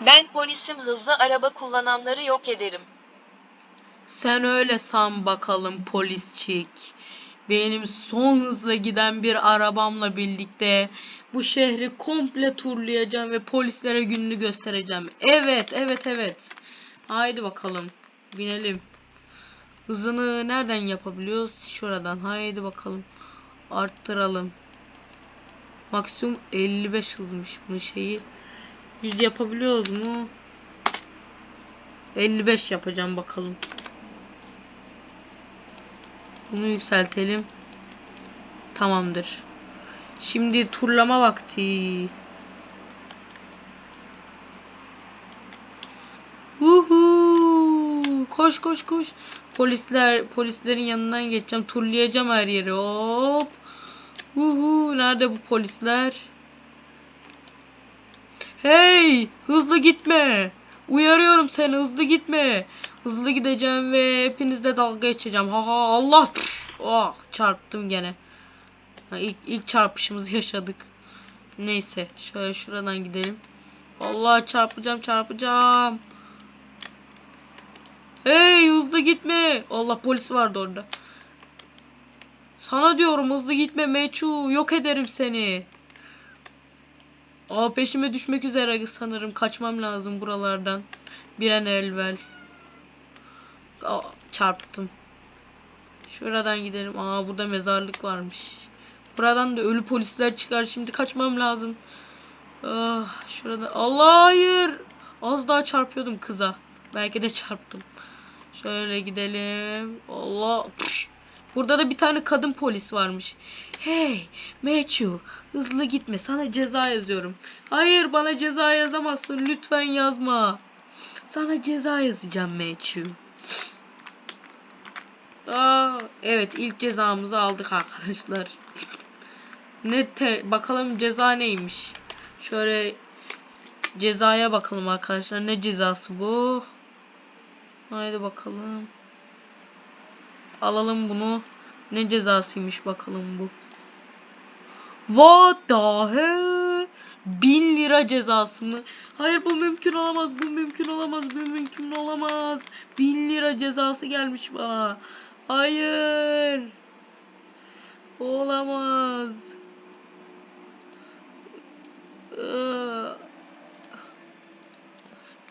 Ben polisim hızlı araba kullananları yok ederim. Sen öyle san bakalım polisçik. Benim son hızla giden bir arabamla birlikte bu şehri komple turlayacağım ve polislere gününü göstereceğim. Evet, evet, evet. Haydi bakalım. Binelim. Hızını nereden yapabiliyoruz? Şuradan. Haydi bakalım. Arttıralım. Maksimum 55 hızmış bu şeyi. 100 yapabiliyoruz mu? 55 yapacağım bakalım. Bunu yükseltelim. Tamamdır. Şimdi turlama vakti. Uhu! Koş koş koş. Polisler polislerin yanından geçeceğim. Turlayacağım her yeri. Hop. Uhu! Nerede bu polisler? Hey! Hızlı gitme. Uyarıyorum seni hızlı gitme. Hızlı gideceğim ve hepinizle dalga geçeceğim. Ha ha Allah. Oh çarptım gene. Ha, ilk, ilk çarpışımızı yaşadık. Neyse şöyle şuradan gidelim. Allah çarpacağım çarpacağım. Hey hızlı gitme. Allah polis vardı orada. Sana diyorum hızlı gitme Meçhu. Yok ederim seni. Aa peşime düşmek üzere sanırım. Kaçmam lazım buralardan. Bir an evvel. Aa, çarptım. Şuradan gidelim. Aa burada mezarlık varmış. Buradan da ölü polisler çıkar. Şimdi kaçmam lazım. Ah, şurada. Allah hayır. Az daha çarpıyordum kıza. Belki de çarptım. Şöyle gidelim. Allah. Püş. Burada da bir tane kadın polis varmış. Hey, Meçhu, hızlı gitme. Sana ceza yazıyorum. Hayır, bana ceza yazamazsın. Lütfen yazma. Sana ceza yazacağım Meçhu. Aa, evet, ilk cezamızı aldık arkadaşlar. ne te bakalım ceza neymiş? Şöyle cezaya bakalım arkadaşlar. Ne cezası bu? Haydi bakalım. Alalım bunu. Ne cezasıymış bakalım bu. What the hell? 1000 lira cezası mı? Hayır bu mümkün olamaz. Bu mümkün olamaz. Bu mümkün olamaz. 1000 lira cezası gelmiş bana. Hayır. Olamaz. Iı.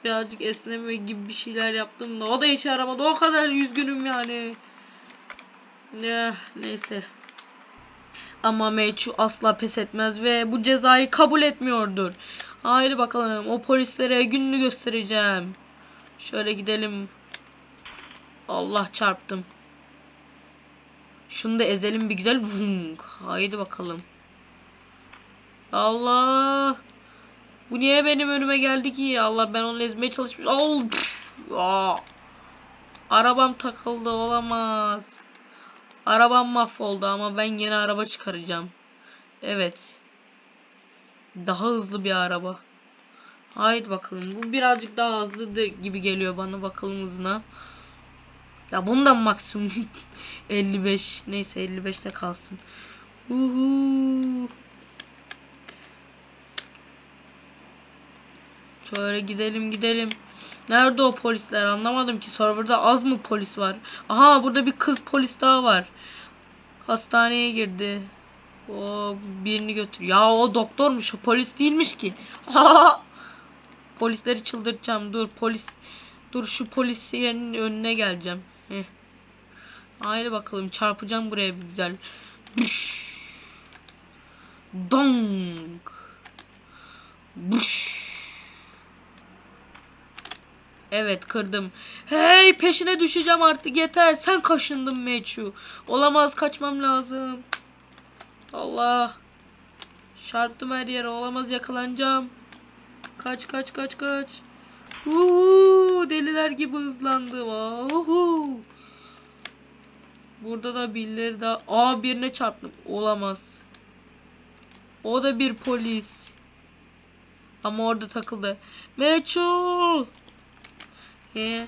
Birazcık esneme gibi bir şeyler yaptım da o da işe yaramadı. O kadar üzgünüm yani. Ya neyse. Ama Meçhu asla pes etmez ve bu cezayı kabul etmiyordur. Haydi bakalım o polislere gününü göstereceğim. Şöyle gidelim. Allah çarptım. Şunu da ezelim bir güzel. Vung. Haydi bakalım. Allah. Bu niye benim önüme geldi ki? Allah ben onu ezmeye çalışmış. Al. Aa. Arabam takıldı olamaz. Arabam mahvoldu ama ben yeni araba çıkaracağım. Evet. Daha hızlı bir araba. Haydi bakalım. Bu birazcık daha hızlı gibi geliyor bana. Bakalım hızına. Ya bundan maksimum 55. Neyse 55'te kalsın. Uhu. Şöyle gidelim gidelim. Nerede o polisler anlamadım ki serverda az mı polis var? Aha burada bir kız polis daha var. Hastaneye girdi. O birini götür. Ya o doktormuş o polis değilmiş ki. Polisleri çıldırtacağım. Dur polis. Dur şu polisin önüne geleceğim. Heh. Haydi bakalım çarpacağım buraya bir güzel. Büş. Dong. Büş. Evet kırdım. Hey peşine düşeceğim artık yeter. Sen kaşındın Meçhu. Olamaz kaçmam lazım. Allah. Çarptım her yere. Olamaz yakalanacağım. Kaç kaç kaç kaç. Uhu, deliler gibi hızlandım. Uhu. Burada da birileri daha. Aa birine çarptım. Olamaz. O da bir polis. Ama orada takıldı. Meçhul. He.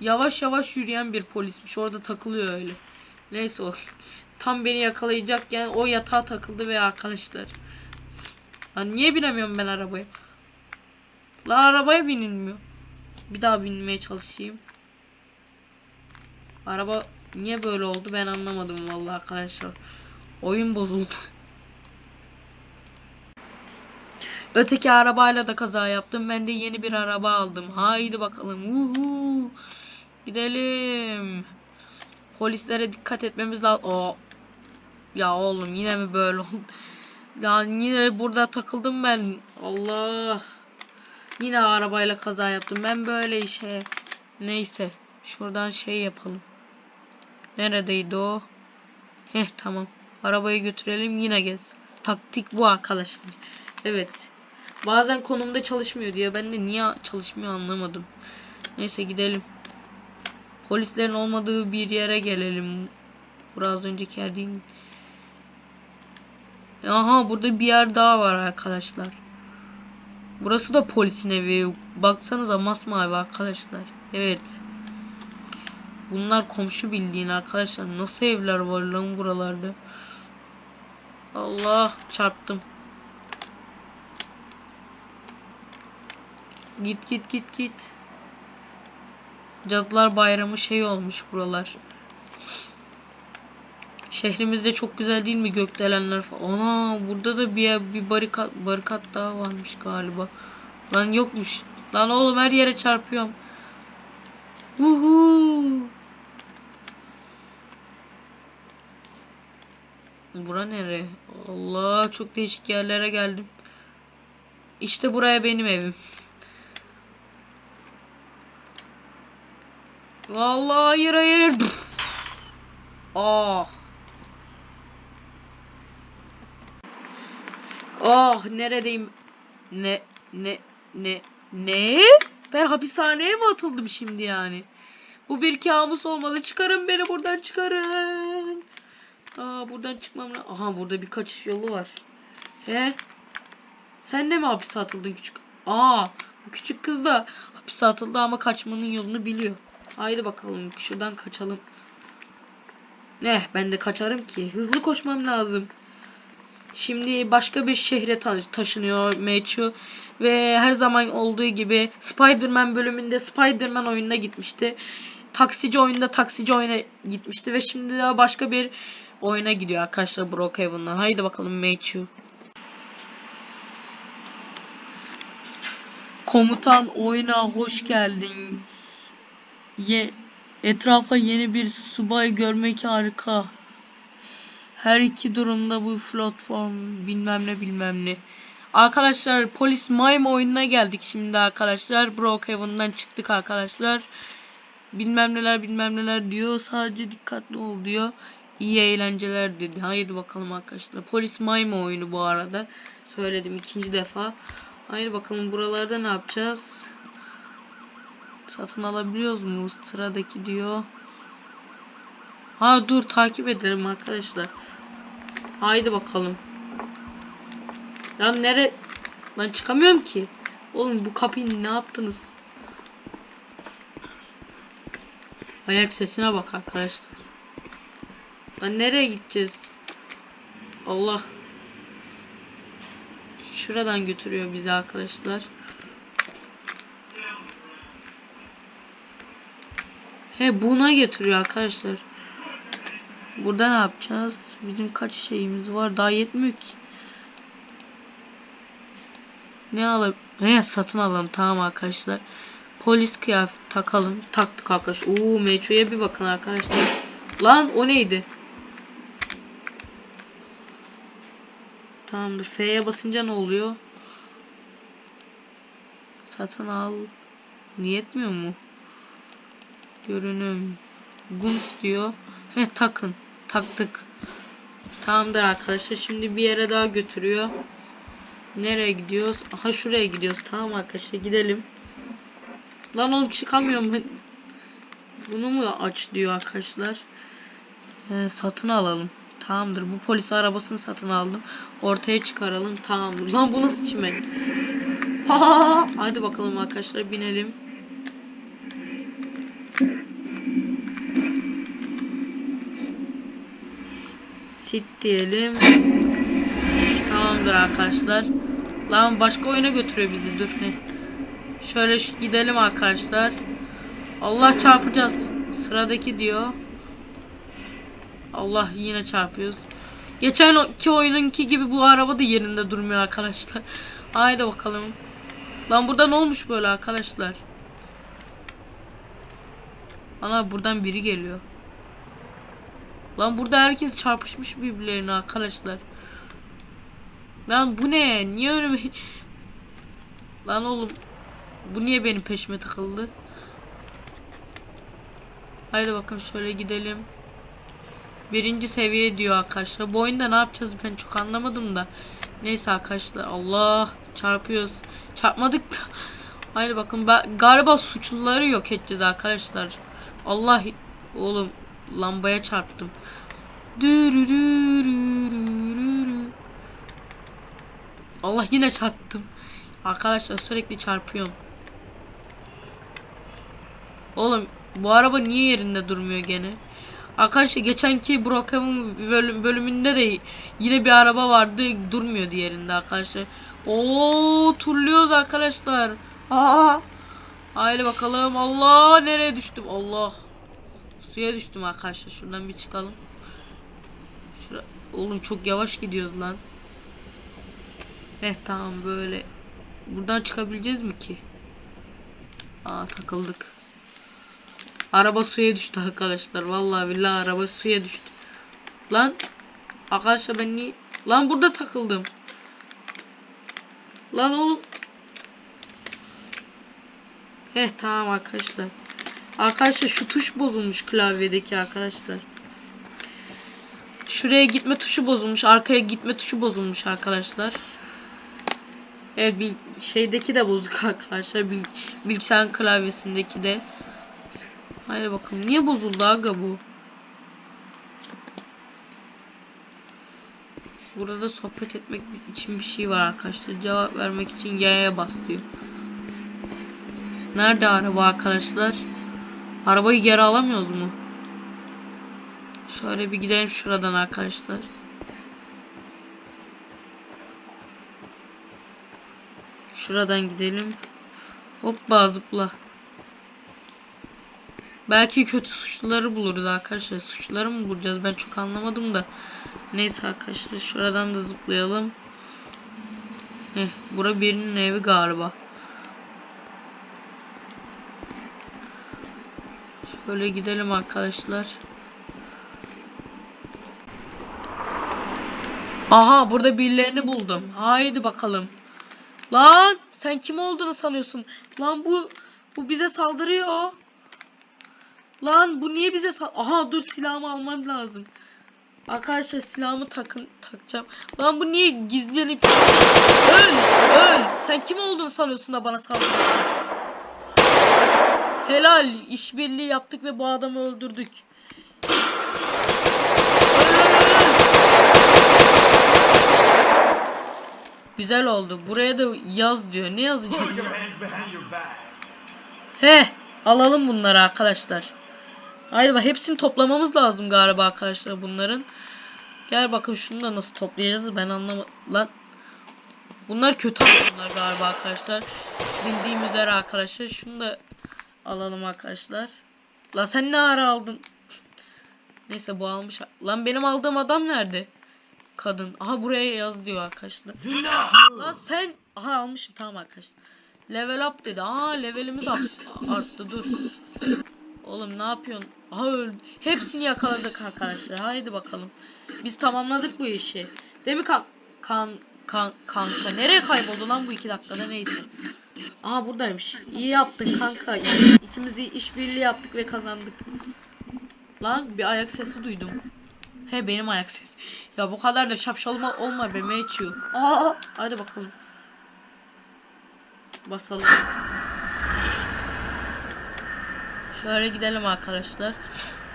Yavaş yavaş yürüyen bir polismiş. Orada takılıyor öyle. Neyse o. Tam beni yakalayacakken o yatağa takıldı ve arkadaşlar. Ya niye binemiyorum ben arabaya? Lan arabaya binilmiyor. Bir daha binmeye çalışayım. Araba niye böyle oldu ben anlamadım vallahi arkadaşlar. Oyun bozuldu. Öteki arabayla da kaza yaptım. Ben de yeni bir araba aldım. Haydi bakalım. Uhu. Gidelim. Polislere dikkat etmemiz lazım. Oo. Ya oğlum yine mi böyle oldu? Ya yine burada takıldım ben. Allah. Yine arabayla kaza yaptım. Ben böyle işe. Neyse. Şuradan şey yapalım. Neredeydi o? Heh tamam. Arabayı götürelim yine gez. Taktik bu arkadaşlar. Evet. Bazen konumda çalışmıyor diye ben de niye çalışmıyor anlamadım. Neyse gidelim. Polislerin olmadığı bir yere gelelim. Biraz önceki yer değil mi? Aha burada bir yer daha var arkadaşlar. Burası da polisin evi. Baksanıza masmavi arkadaşlar. Evet. Bunlar komşu bildiğin arkadaşlar. Nasıl evler var lan buralarda? Allah çarptım. Git git git git. Cadılar Bayramı şey olmuş buralar. Şehrimizde çok güzel değil mi gökdelenler falan. Ana burada da bir bir barikat barikat daha varmış galiba. Lan yokmuş. Lan oğlum her yere çarpıyorum. Uhu. Bura nere? Allah çok değişik yerlere geldim. İşte buraya benim evim. Vallahi hayır hayır. Ah. Ah neredeyim? Ne ne ne ne? Ben hapishaneye mi atıldım şimdi yani? Bu bir kabus olmalı. Çıkarın beni buradan çıkarın. Aa buradan çıkmam lazım. Aha burada bir kaçış yolu var. He? Sen de mi hapise atıldın küçük? Aa bu küçük kız da hapise atıldı ama kaçmanın yolunu biliyor. Haydi bakalım şuradan kaçalım. Ne ben de kaçarım ki. Hızlı koşmam lazım. Şimdi başka bir şehre ta- taşınıyor Mechu ve her zaman olduğu gibi Spider-Man bölümünde Spider-Man oyununa gitmişti. Taksici oyunda taksici oyuna gitmişti ve şimdi de başka bir oyuna gidiyor arkadaşlar Brookhaven'dan. Haydi bakalım Mechu. Komutan oyuna hoş geldin. Ye etrafa yeni bir subay görmek harika. Her iki durumda bu platform bilmem ne bilmem ne. Arkadaşlar polis mime oyununa geldik şimdi arkadaşlar. Brookhaven'dan çıktık arkadaşlar. Bilmem neler bilmem neler diyor. Sadece dikkatli ol diyor. İyi eğlenceler dedi. Haydi bakalım arkadaşlar. Polis mime oyunu bu arada. Söyledim ikinci defa. Haydi bakalım buralarda ne yapacağız? Satın alabiliyoruz mu? Sıradaki diyor. Ha dur takip edelim arkadaşlar. Haydi bakalım. Lan nere? Lan çıkamıyorum ki. Oğlum bu kapıyı ne yaptınız? Ayak sesine bak arkadaşlar. Lan nereye gideceğiz? Allah. Şuradan götürüyor bizi arkadaşlar. He buna getiriyor arkadaşlar. Burada ne yapacağız? Bizim kaç şeyimiz var? Daha yetmiyor ki. Ne alalım? He satın alalım. Tamam arkadaşlar. Polis kıyafet takalım. Taktık arkadaşlar. Oo metroya bir bakın arkadaşlar. Lan o neydi? Tamamdır. F'ye basınca ne oluyor? Satın al. Niyetmiyor mu? Görünüm. Guns diyor. He takın. Taktık. Tamamdır arkadaşlar. Şimdi bir yere daha götürüyor. Nereye gidiyoruz? Aha şuraya gidiyoruz. Tamam arkadaşlar gidelim. Lan oğlum çıkamıyorum. Bunu mu aç diyor arkadaşlar. He, satın alalım. Tamamdır. Bu polis arabasını satın aldım. Ortaya çıkaralım. Tamamdır. Lan bu nasıl çimen? Ha ha. Hadi bakalım arkadaşlar binelim. Sit diyelim. Tamamdır arkadaşlar. Lan başka oyuna götürüyor bizi. Dur. Şöyle gidelim arkadaşlar. Allah çarpacağız. Sıradaki diyor. Allah yine çarpıyoruz. Geçen ki oyununki gibi bu araba da yerinde durmuyor arkadaşlar. Haydi bakalım. Lan burada ne olmuş böyle arkadaşlar? Ana buradan biri geliyor. Lan burada herkes çarpışmış birbirlerine arkadaşlar. Lan bu ne? Niye önüme... Lan oğlum. Bu niye benim peşime takıldı? Haydi bakalım şöyle gidelim. Birinci seviye diyor arkadaşlar. Bu oyunda ne yapacağız ben çok anlamadım da. Neyse arkadaşlar. Allah çarpıyoruz. Çarpmadık da. Haydi bakın ben galiba suçluları yok edeceğiz arkadaşlar. Allah oğlum lambaya çarptım. Allah yine çarptım. Arkadaşlar sürekli çarpıyorum. Oğlum bu araba niye yerinde durmuyor gene? Arkadaşlar geçenki Brockham'ın bölüm, bölümünde de yine bir araba vardı durmuyordu yerinde arkadaşlar. Oo turluyoruz arkadaşlar. Aa! Haydi bakalım. Allah nereye düştüm? Allah. Suya düştüm arkadaşlar. Şuradan bir çıkalım. Şura... Oğlum çok yavaş gidiyoruz lan. Eh tamam böyle. Buradan çıkabileceğiz mi ki? Aa takıldık. Araba suya düştü arkadaşlar. Vallahi billahi araba suya düştü. Lan arkadaşlar ben niye Lan burada takıldım. Lan oğlum. Heh tamam arkadaşlar. Arkadaşlar şu tuş bozulmuş klavyedeki arkadaşlar. Şuraya gitme tuşu bozulmuş. Arkaya gitme tuşu bozulmuş arkadaşlar. Evet bir şeydeki de bozuk arkadaşlar. Bil, bilgisayar klavyesindeki de. Haydi bakalım. Niye bozuldu aga bu? Burada sohbet etmek için bir şey var arkadaşlar. Cevap vermek için Y'ye bas diyor. Nerede araba arkadaşlar? Arabayı geri alamıyoruz mu? Şöyle bir gidelim şuradan arkadaşlar. Şuradan gidelim. Hoppa zıpla. Belki kötü suçluları buluruz arkadaşlar. Suçluları mı bulacağız? Ben çok anlamadım da. Neyse arkadaşlar şuradan da zıplayalım. Heh, bura birinin evi galiba. Şöyle gidelim arkadaşlar. Aha burada birilerini buldum. Haydi bakalım. Lan sen kim olduğunu sanıyorsun? Lan bu bu bize saldırıyor. Lan bu niye bize sal Aha dur silahımı almam lazım. Arkadaşlar silahımı takın takacağım. Lan bu niye gizlenip Öl! Öl! Sen kim olduğunu sanıyorsun da bana saldırıyorsun? Helal işbirliği yaptık ve bu adamı öldürdük. Öl, öl, öl! Güzel oldu. Buraya da yaz diyor. Ne yazacağım? He, alalım bunları arkadaşlar. Hayır bak hepsini toplamamız lazım galiba arkadaşlar bunların. Gel bakın şunu da nasıl toplayacağız ben anlamadım. Lan bunlar kötü adamlar galiba arkadaşlar. Bildiğim üzere arkadaşlar şunu da alalım arkadaşlar. Lan sen ne ara aldın? Neyse bu almış. Lan benim aldığım adam nerede? Kadın. Aha buraya yaz diyor arkadaşlar. Lan sen aha almışım tamam arkadaşlar. Level up dedi. Aa levelimiz art- arttı dur. Oğlum ne yapıyorsun? Aha öldü. Hepsini yakaladık arkadaşlar. Haydi bakalım. Biz tamamladık bu işi. Değil mi kan kan kan kanka? Nereye kayboldu lan bu iki dakikada neyse. Aha buradaymış. İyi yaptın kanka. İki- İkimiz iyi işbirliği yaptık ve kazandık. Lan bir ayak sesi duydum. He benim ayak sesi. Ya bu kadar da şapşalma olma be Meçhu. Aa hadi bakalım. Basalım. Şöyle gidelim arkadaşlar.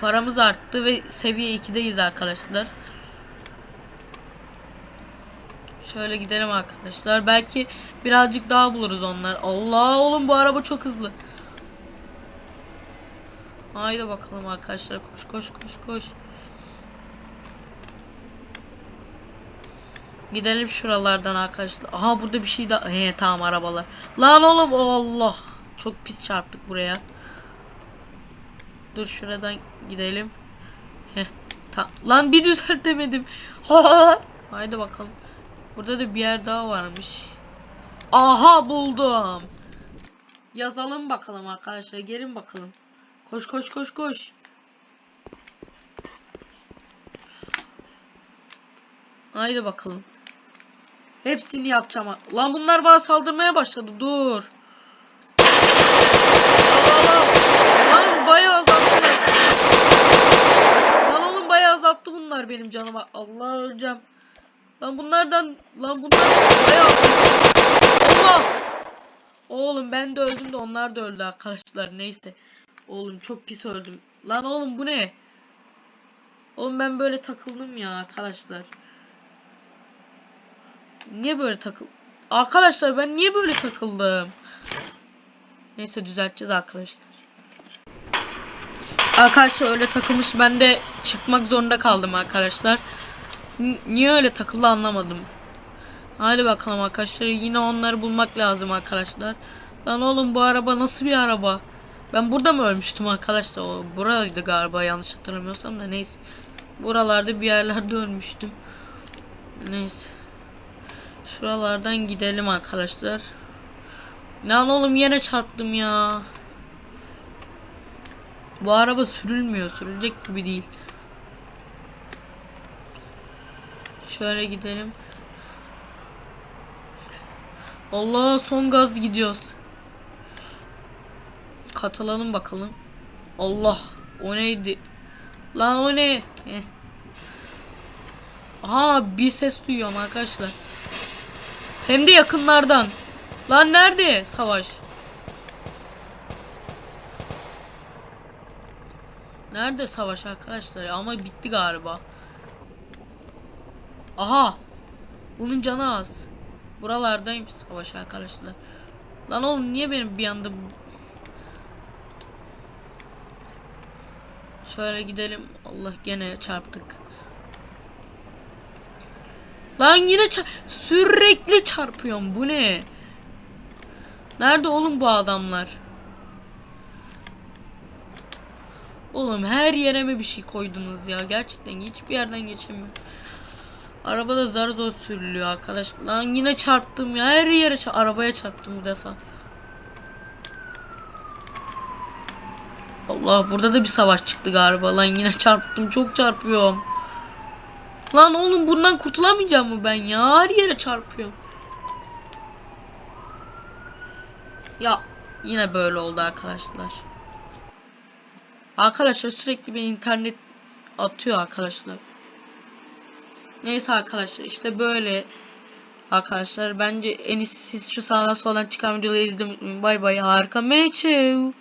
Paramız arttı ve seviye 2'deyiz arkadaşlar. Şöyle gidelim arkadaşlar. Belki birazcık daha buluruz onlar. Allah oğlum bu araba çok hızlı. Haydi bakalım arkadaşlar. Koş koş koş koş. Gidelim şuralardan arkadaşlar. Aha burada bir şey daha. He tamam arabalar. Lan oğlum Allah. Çok pis çarptık buraya. Dur şuradan gidelim. Ta Lan bir düzeltemedim. Ha. Haydi bakalım. Burada da bir yer daha varmış. Aha buldum. Yazalım bakalım arkadaşlar. Gelin bakalım. Koş koş koş koş. Haydi bakalım. Hepsini yapacağım. Lan bunlar bana saldırmaya başladı. Dur. Lan bayağı azalttı. Lan oğlum bayağı azalttı bunlar benim canıma. Allah öleceğim. Lan bunlardan lan bunlar bayağı Allah. Oğlum ben de öldüm de onlar da öldü arkadaşlar. Neyse. Oğlum çok pis öldüm. Lan oğlum bu ne? Oğlum ben böyle takıldım ya arkadaşlar. Niye böyle takıl... Arkadaşlar ben niye böyle takıldım? Neyse düzelteceğiz arkadaşlar. Arkadaşlar öyle takılmış ben de çıkmak zorunda kaldım arkadaşlar. N- niye öyle takıldı anlamadım. Hadi bakalım arkadaşlar yine onları bulmak lazım arkadaşlar. Lan oğlum bu araba nasıl bir araba? Ben burada mı ölmüştüm arkadaşlar? O buraydı galiba yanlış hatırlamıyorsam da neyse. Buralarda bir yerlerde ölmüştüm. Neyse. Şuralardan gidelim arkadaşlar. Lan oğlum yine çarptım ya. Bu araba sürülmüyor. Sürülecek gibi değil. Şöyle gidelim. Allah son gaz gidiyoruz. Katılalım bakalım. Allah o neydi? Lan o ne? Eh. Aha bir ses duyuyorum arkadaşlar. Hem de yakınlardan. Lan nerede savaş? Nerede savaş arkadaşlar? Ama bitti galiba. Aha. Bunun canı az. Buralardaymış savaş arkadaşlar. Lan oğlum niye benim bir anda Şöyle gidelim. Allah gene çarptık. Lan yine ça- sürekli çarpıyorum. Bu ne? Nerede oğlum bu adamlar? Oğlum her yere mi bir şey koydunuz ya? Gerçekten hiçbir yerden geçemiyorum. Arabada zar zor sürülüyor arkadaş. Lan yine çarptım ya. Her yere ça- arabaya çarptım bu defa. Allah burada da bir savaş çıktı galiba. Lan yine çarptım. Çok çarpıyorum. Lan oğlum bundan kurtulamayacağım mı ben ya? Her yere çarpıyorum. Ya yine böyle oldu arkadaşlar. Arkadaşlar sürekli bir internet atıyor arkadaşlar. Neyse arkadaşlar işte böyle arkadaşlar bence en iyisi siz şu sağdan soldan çıkan videoları izlemeyi unutmayın. Bay bay harika meçev.